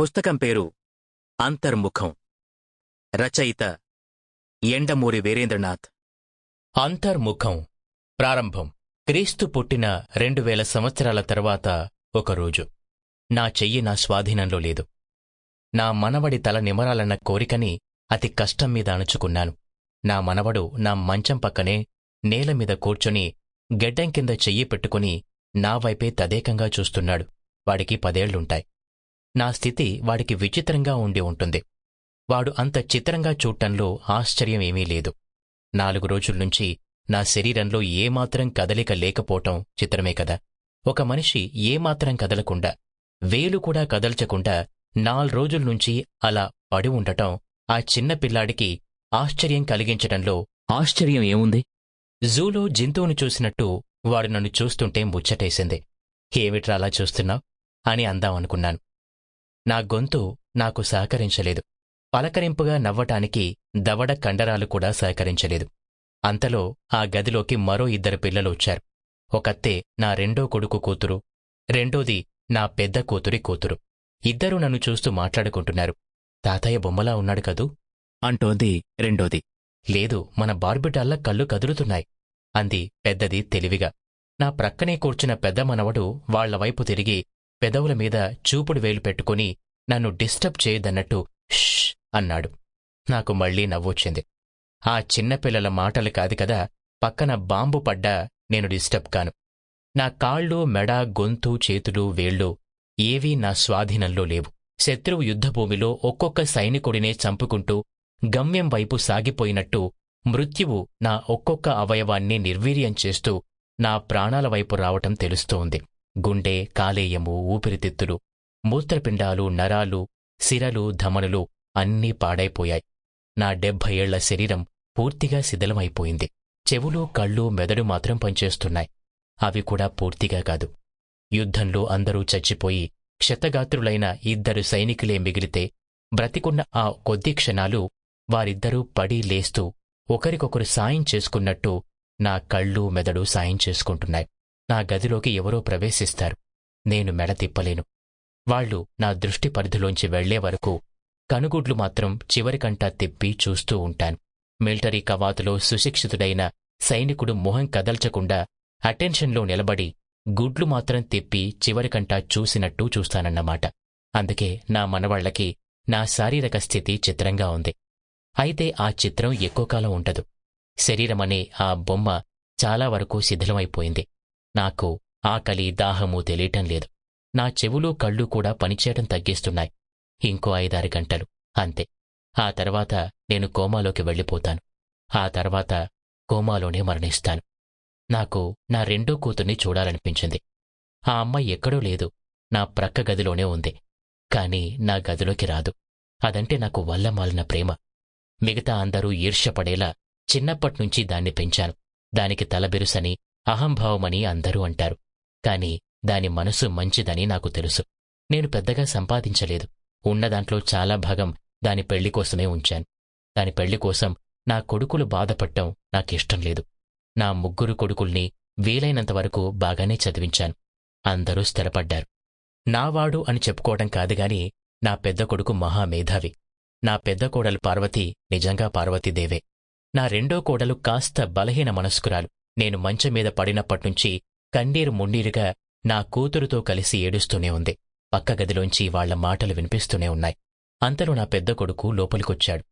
పుస్తకం పేరు అంతర్ముఖం. రచయిత ఎండమూరి వీరేంద్రనాథ్. అంతర్ముఖం. ప్రారంభం. క్రీస్తు పుట్టిన రెండు వేల సంవత్సరాల తర్వాత ఒకరోజు నా చెయ్యి నా స్వాధీనంలో లేదు. నా మనవడి తల నిమరాలన్న కోరికని అతి కష్టం మీద అణుచుకున్నాను. నా మనవడు నా మంచం పక్కనే నేల మీద కూర్చొని గెడ్డం కింద చెయ్యి పెట్టుకుని నా వైపే తదేకంగా చూస్తున్నాడు. వాడికి పదేళ్ళుంటాయి. నా స్థితి వాడికి విచిత్రంగా ఉండి ఉంటుంది. వాడు అంత చిత్రంగా చూడటంలో ఆశ్చర్యం ఏమీ లేదు. నాలుగు రోజుల్నుంచి నా శరీరంలో ఏమాత్రం కదలిక లేకపోవటం చిత్రమే కదా. ఒక మనిషి ఏమాత్రం కదలకుండా వేలు కూడా కదల్చకుండా నాలుగు రోజుల్నుంచి అలా పడి ఉండటం ఆ చిన్న పిల్లాడికి ఆశ్చర్యం కలిగించటంలో ఆశ్చర్యం ఏముంది? జూలో జంతువుని చూసినట్టు వాడు నన్ను చూస్తుంటే ముచ్చటేసింది. ఏమిట్రా అలా చూస్తున్నావ్? అని అందామనుకున్నాను. నా గొంతు నాకు సహకరించలేదు. పలకరింపుగా నవ్వటానికి దవడ కండరాలు కూడా సహకరించలేదు. అంతలో ఆ గదిలోకి మరో ఇద్దరు పిల్లలు వచ్చారు. ఒకత్తే నా రెండో కొడుకు కూతురు. రెండోది నా పెద్ద కూతురి కూతురు. ఇద్దరూ నన్ను చూస్తూ మాట్లాడుకుంటున్నారు. తాతయ్య బొమ్మలా ఉన్నాడు కదూ? అంటోంది రెండోది. లేదు మన బార్బిటాల్లా కళ్ళు కదులుతున్నాయి అంది పెద్దది తెలివిగా. నా ప్రక్కనే కూర్చున్న పెద్ద మనవడు వాళ్ళ వైపు తిరిగి పెదవుల మీద చూపుడు వేలు పెట్టుకుని నన్ను డిస్టర్బ్ చేయదన్నట్టు ష్ అన్నాడు. నాకు మళ్ళీ నవ్వొచ్చింది. ఆ చిన్నపిల్లల మాటలు కాదు కదా పక్కన బాంబు పడ్డా నేను డిస్టర్బ్ కాను. నా కాళ్ళు మెడ గొంతు చేతులు వేళ్ళు ఏవీ నా స్వాధీనంలో లేవు. శత్రువు యుద్ధభూమిలో ఒక్కొక్క సైనికుడినే చంపుకుంటూ గమ్యం వైపు సాగిపోయినట్టు మృత్యువు నా ఒక్కొక్క అవయవాన్ని నిర్వీర్యం చేస్తూ నా ప్రాణాల వైపు రావటం తెలుస్తోంది. గుండె కాలేయము ఊపిరితిత్తులు మూత్రపిండాలు నరాలు సిరలు ధమనులు అన్నీ పాడైపోయాయి. నా డెబ్భై ఏళ్ళ శరీరం పూర్తిగా శిథిలమైపోయింది. చెవులు కళ్ళు మెదడు మాత్రం పనిచేస్తున్నాయి. అవి కూడా పూర్తిగా కాదు. యుద్ధంలో అందరూ చచ్చిపోయి క్షతగాత్రులైన ఇద్దరు సైనికులే మిగిలితే బ్రతికున్న ఆ కొద్ది క్షణాలు వారిద్దరూ పడి లేస్తూ ఒకరికొకరు సాయం చేసుకున్నట్టు నా కళ్ళు మెదడు సాయం చేసుకుంటున్నాయి. నా గదిలోకి ఎవరో ప్రవేశిస్తారు. నేను మెడ తిప్పలేను. వాళ్ళు నా దృష్టి పరిధిలోంచి వెళ్ళే వరకు కనుగుడ్లు మాత్రం చివరికంటా తిప్పి చూస్తూ ఉంటాను. మిలిటరీ కవాతులో సుశిక్షితుడైన సైనికుడు మొహం కదల్చకుండా అటెన్షన్లో నిలబడి గుడ్లు మాత్రం తిప్పి చివరికంటా చూసినట్టు చూస్తానన్నమాట. అందుకే నా మనవాళ్ళకి నా శారీరక స్థితి చిత్రంగా ఉంది. అయితే ఆ చిత్రం ఎక్కువ కాలం ఉండదు. శరీరమనే ఆ బొమ్మ చాలా వరకు శిథిలమైపోయింది. నాకు ఆకలి దాహము తెలియటం లేదు. నా చెవులు కళ్ళు కూడా పనిచేయటం తగ్గిస్తున్నాయి. ఇంకో ఐదారు గంటలు. అంతే. ఆ తర్వాత నేను కోమాలోకి వెళ్ళిపోతాను. ఆ తర్వాత కోమాలోనే మరణిస్తాను. నాకు నా రెండో కూతుర్ని చూడాలనిపించింది. ఆ అమ్మాయి ఎక్కడో లేదు. నా ప్రక్క గదిలోనే ఉంది. కాని నా గదిలోకి రాదు. అదంటే నాకు వల్లమాలిన ప్రేమ. మిగతా అందరూ ఈర్ష్యపడేలా చిన్నప్పట్నుంచి దాన్ని పెంచాను. దానికి తలబిరుసని అహంభావమని అందరూ అంటారు. కాని దాని మనసు మంచిదని నాకు తెలుసు. నేను పెద్దగా సంపాదించలేదు. ఉన్నదాంట్లో చాలా భాగం దాని పెళ్ళి కోసమే ఉంచాను. దాని పెళ్ళి కోసం నా కొడుకులు బాధపడటం నాకిష్టం లేదు. నా ముగ్గురు కొడుకుల్ని వీలైనంత వరకు బాగానే చదివించాను. అందరూ స్థిరపడ్డారు. నావాడు అని చెప్పుకోవడం కాదుగాని నా పెద్ద కొడుకు మహామేధావి నా పెద్ద కోడలు పార్వతి నిజంగా పార్వతీదేవే. నా రెండో కోడలు కాస్త బలహీన మనస్కురాలు. నేను మంచం మీద పడినప్పట్నుంచి కన్నీరు ముండీరుగా నా కూతురుతో కలిసి ఏడుస్తూనే ఉంది. పక్క గదిలోంచి వాళ్ళ మాటలు వినిపిస్తూనే ఉన్నాయి. అంతలో నా పెద్ద కొడుకు లోపలికొచ్చాడు.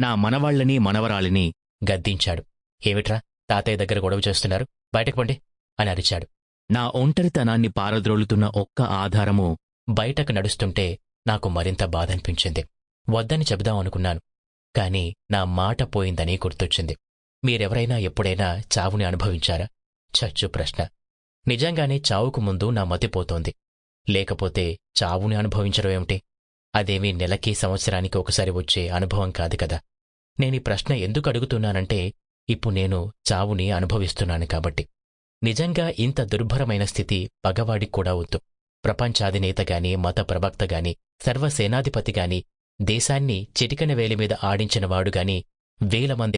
నా మనవాళ్ళని మనవరాలిని గద్దించాడు. ఏమిట్రా తాతయ్య దగ్గర గొడవ చేస్తున్నారు? బయటకు పండి అని అరిచాడు. నా ఒంటరితనాన్ని పారద్రోలుతున్న ఒక్క ఆధారము బయటకు నడుస్తుంటే నాకు మరింత బాధనిపించింది. వద్దని చెబుదాం అనుకున్నాను కాని నా మాట పోయిందని గుర్తొచ్చింది. మీరెవరైనా ఎప్పుడైనా చావుని అనుభవించారా? చచ్చు ప్రశ్న. నిజంగానే చావుకు ముందు నా మతిపోతోంది లేకపోతే చావుని అనుభవించడం ఏమిటి? అదేమీ నెలకి సంవత్సరానికి ఒకసారి వచ్చే అనుభవం కాదు కదా. నేనీ ప్రశ్న ఎందుకు అడుగుతున్నానంటే ఇప్పుడు నేను చావుని అనుభవిస్తున్నాను కాబట్టి. నిజంగా ఇంత దుర్భరమైన స్థితి పగవాడికి కూడా వద్దు. ప్రపంచాధినేతగాని మత ప్రవక్తగాని సర్వసేనాధిపతిగాని దేశాన్ని చిటికన వేలి మీద ఆడించిన వేల మంది